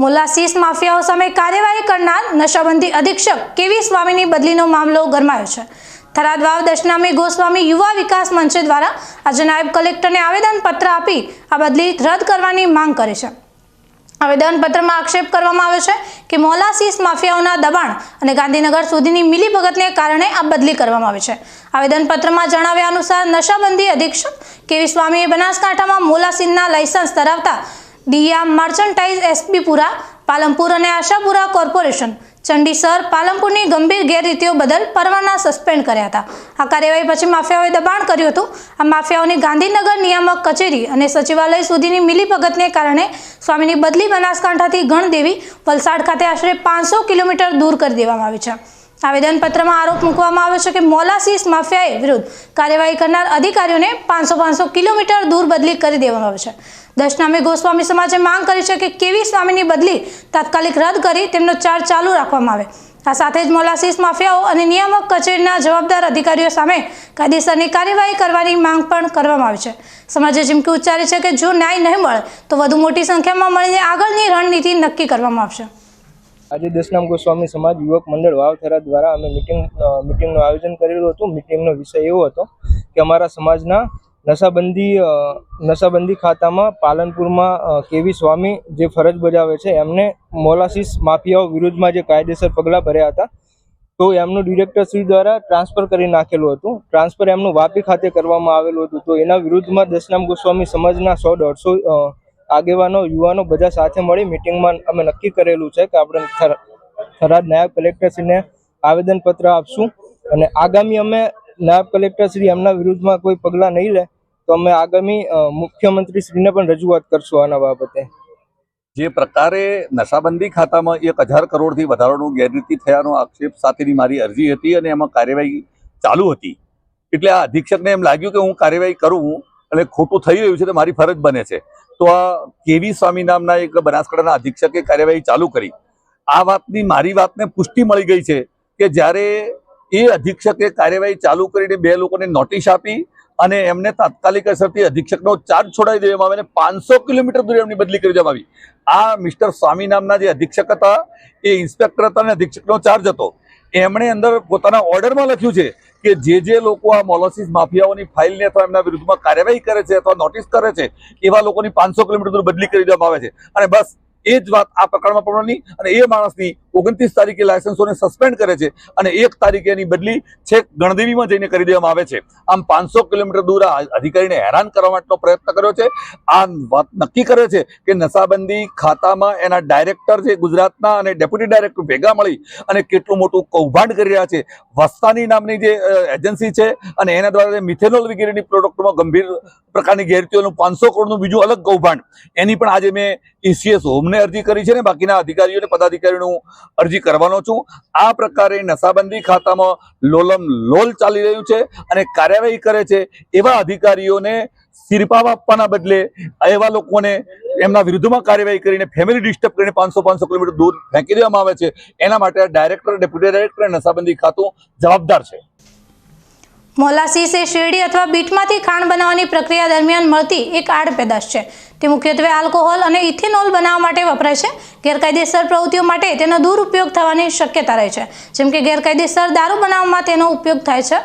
Molasses માફિયાઓ સામે કાર્યવાહી કરનાર નશાબંધી અધિક્ષક કેવી સ્વામીની બદલીનો મામલો ગરમાયો છે. થરાદ વાવ દશનામી ગોસ્વામી યુવા વિકાસ મંચ દ્વારા આજે નાયબ કલેક્ટરને આવેદનપત્ર આપી આ બદલી રદ કરવાની માંગ કરી છે. આવેદનપત્રમાં આક્ષેપ કરવામાં આવ્યો છે કે મોલાસીસ માફિયાઓના દબાણ અને ગાંધીનગર સુધીની મિલીભગતને કારણે આ બદલી કરવામાં આવી છે. આવેદનપત્રમાં જણાવ્યા અનુસાર નશાબંધી અધિક્ષક કેવી સ્વામીએ બનાસકાંઠામાં મોલાસીનના લાયસન્સ ધરાવતા ડીયા મર્ચન્ટાઇઝ એસબીપુરા પાલમપુર અને આશાપુરા કોર્પોરેશન, ચંડીસર પાલમપુરની ગંભીર ગેરરીતિઓ બદલ પરવાના સસ્પેન્ડ કર્યા હતા. આ કાર્યવાહી પછી માફિયાઓએ દબાણ કર્યું હતું. આ માફિયાઓની ગાંધીનગર નિયામક કચેરી અને સચિવાલય સુધીની મિલીભગતને કારણે સ્વામીની બદલી બનાસકાંઠાથી ગણદેવી વલસાડ ખાતે આશરે પાંચસો કિલોમીટર દૂર કરી દેવામાં આવી છે. આવેદનપત્રમાં આરોપ મૂકવામાં આવ્યો છે કે મોલાસીસ માફિયાએ વિરુદ્ધ કાર્યવાહી કરનાર અધિકારીઓને પાંચસો પાંચસો કિલોમીટર દૂર બદલી કરી દેવામાં આવે છે. દશનામી ગોસ્વામી સમાજે માંગ કરી છે કે કેવી સ્વામીની બદલી તાત્કાલિક રદ કરી તેમનો ચાર્જ ચાલુ રાખવામાં આવે. આ સાથે જ મોલાસીસ માફિયાઓ અને નિયામક કચેરીના જવાબદાર અધિકારીઓ સામે કાયદેસરની કાર્યવાહી કરવાની માંગ પણ કરવામાં આવી છે. સમાજે ચીમકી ઉચ્ચારી છે કે જો ન્યાય નહીં મળે, તો વધુ મોટી સંખ્યામાં મળીને આગળની રણનીતિ નક્કી કરવામાં આવશે. આજે દશનામ ગોસ્વામી સમાજ યુવક મંડળ વાવથરા દ્વારા અમે મિટિંગ મિટિંગનું આયોજન કરેલું હતું. મિટિંગનો વિષય એવો હતો કે અમારા સમાજના નશાબંધી નશાબંધી ખાતામાં પાલનપુરમાં કેવી સ્વામી જે ફરજ બજાવે છે, એમને મોલાસીસ માફિયાઓ વિરુદ્ધમાં જે કાયદેસર પગલાં ભર્યા હતા, તો એમનું ડિરેક્ટરશ્રી દ્વારા ટ્રાન્સફર કરી નાખેલું હતું. ટ્રાન્સફર એમનું વાપી ખાતે કરવામાં આવેલું હતું. તો એના વિરુદ્ધમાં દશનામ ગોસ્વામી સમાજના સો દોઢસો આગેવાનો, યુવાનો બધા સાથે મળી મિટિંગમાં અમે નક્કી કરેલું છે કે આપણે થરાદ નાયબ કલેક્ટરશ્રીને આવેદનપત્ર આપશું અને આગામી અમે નાયબ કલેક્ટરશ્રી એમના વિરુદ્ધમાં કોઈ પગલાં નહીં લે તો અમે આગામી મુખ્યમંત્રીશ્રીને પણ રજૂઆત કરશું આના બાબતે. જે પ્રકારે નશાબંધી ખાતામાં એક હજાર કરોડથી વધારાનું ગેરરીતિ થયાનો આક્ષેપ સાથેની મારી અરજી હતી અને એમાં કાર્યવાહી ચાલુ હતી. એટલે આ અધિક્ષકને એમ લાગ્યું કે હું કાર્યવાહી કરું અને ખોટું થઈ રહ્યું છે તો મારી ફરજ બને છે. તો આ કેવી સ્વામી નામના એક બનાસકાંઠાના અધિક્ષકે કાર્યવાહી ચાલુ કરી. આ વાતની મારી વાતને પુષ્ટિ મળી ગઈ છે કે જ્યારે એ અધિક્ષકે કાર્યવાહી ચાલુ કરીને બે લોકોને નોટિસ આપી અને એમને તાત્કાલિક અસરથી અધિક્ષકનો ચાર્જ છોડાવી દેવામાં આવે અને પાંચસો કિલોમીટર દૂર એમની બદલી કરી દેવામાં આવી. આ મિસ્ટર સ્વામી નામના જે અધિક્ષક હતા, એ ઇન્સ્પેક્ટર હતા અને અધિક્ષકનો ચાર્જ હતો. એમણે અંદર પોતાના ઓર્ડરમાં લખ્યું છે કે જે જે લોકો આ મોલોસિસ માફિયાઓની ફાઇલને અથવા એમના વિરુદ્ધમાં કાર્યવાહી કરે છે અથવા નોટિસ કરે છે, એવા લોકોની પાંચસો કિલોમીટર દૂર બદલી કરી દેવામાં આવે છે. અને બસ, એ જ વાત આ પ્રકરણમાં પણ અને એ માણસની ઓગણત્રીસ તારીખે લાયસન્સોને સસ્પેન્ડ કરે છે અને એક તારીખે એની બદલી છેક ગણદેવીમાં જઈને કરી દેવામાં આવે છે. આમ પાંચસો કિલોમીટર દૂર અધિકારીને હેરાન કરવા માટેનો પ્રયત્ન કર્યો છે. આ વાત નક્કી કરે છે કે નશાબંધી ખાતામાં એના ડાયરેક્ટર છે, ગુજરાતના અને ડેપ્યુટી ડાયરેક્ટર ભેગા મળી અને કેટલું મોટું કૌભાંડ કરી રહ્યા છે. વસ્તાની નામની જે એજન્સી છે અને એના દ્વારા મિથેનોલ વગેરેની પ્રોડક્ટમાં ગંભીર પ્રકારની ગેરરીતિઓનું પાંચસો કરોડનું બીજું અલગ કૌભાંડ. એની પણ આજે મેં ઈસીએસ હોમને અરજી કરી છે ને બાકીના અધિકારીઓને, પદાધિકારીઓને હું અરજી કરવાનો છું. આ પ્રકારે નશાબંધી ખાતામાં લોલમ લોલ ચાલી રહ્યું છે અને કાર્યવાહી કરે છે એવા અધિકારીઓને સિરપાવ આપવાના બદલે એવા લોકોને એમના વિરુદ્ધમાં કાર્યવાહી કરીને ફેમિલી ડિસ્ટર્બ કરીને પાંચસો પાંચસો કિલોમીટર દૂર ફેંકી દેવામાં આવે છે. એના માટે ડાયરેક્ટર ડેપ્યુટી ડાયરેક્ટર નશાબંધી ખાતું જવાબદાર છે. મોલાસીસ એ શેરડી અથવા બીટમાંથી ખાંડ બનાવવાની પ્રક્રિયા દરમિયાન મળતી એક આડ પેદાશ છે. તે મુખ્યત્વે આલ્કોહોલ અને ઇથેનોલ બનાવવા માટે વપરાય છે. ગેરકાયદેસર પ્રવૃત્તિઓ માટે તેનો દુરુપયોગ થવાની શક્યતા રહે છે. જેમ કે ગેરકાયદેસર દારૂ બનાવવામાં તેનો ઉપયોગ થાય છે.